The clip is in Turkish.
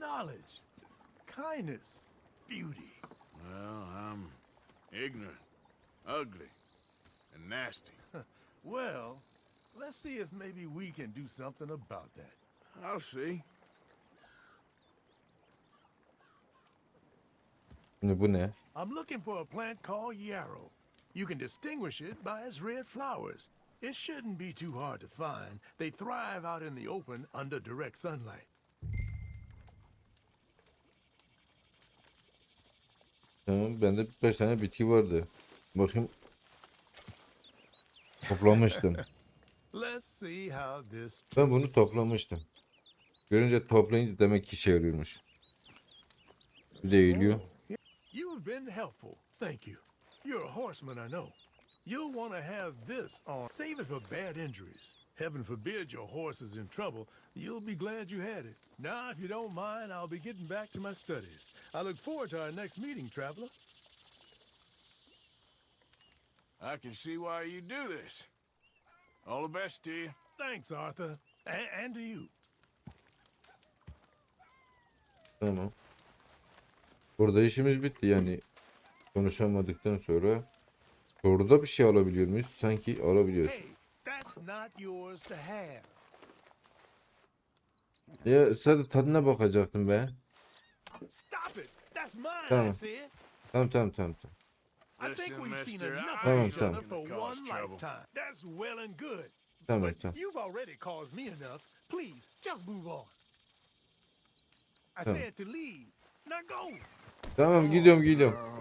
knowledge, kindness, beauty. Well, I'm ignorant, ugly, and nasty. Well, let's see if maybe we can do something about that. I'll see. Şimdi bu ne? I'm looking for a plant called yarrow. You can distinguish it by its red flowers. It shouldn't be too hard to find. They thrive out in the open under direct sunlight. Tamam bende birkaç tane bitki vardı. Bakayım. Toplamıştım. Ben bunu toplamıştım. Görünce toplayınca demek ki işe yarıyormuş. Bir de eğiliyor. You've been helpful. Thank you. You're a horseman, I know. You'll want to have this on. Save it for bad injuries. Heaven forbid your horse is in trouble. You'll be glad you had it. Now, if you don't mind, I'll be getting back to my studies. I look forward to our next meeting, traveler. I can see why you do this. All the best to you. Thanks, Arthur. A- and to you. Tamam. Burada işimiz bitti yani. Konuşamadıktan sonra. Soruda bir şey alabiliyor muyuz? Sanki alabiliyoruz. Hey, that's not yours to have. Ya sadece tadına bakacaktım be. Stop it. That's mine, I Tamam. said. Tamam tamam tamam. tamam. I Listen, think we've seen mister, enough I of ain't each other looking for cause one trouble. lifetime. That's well and good. Tamam But tamam. you've already caused me enough. Please, just move on. I Tamam. said to leave. Now go. Tamam gidiyorum gidiyorum. Oh,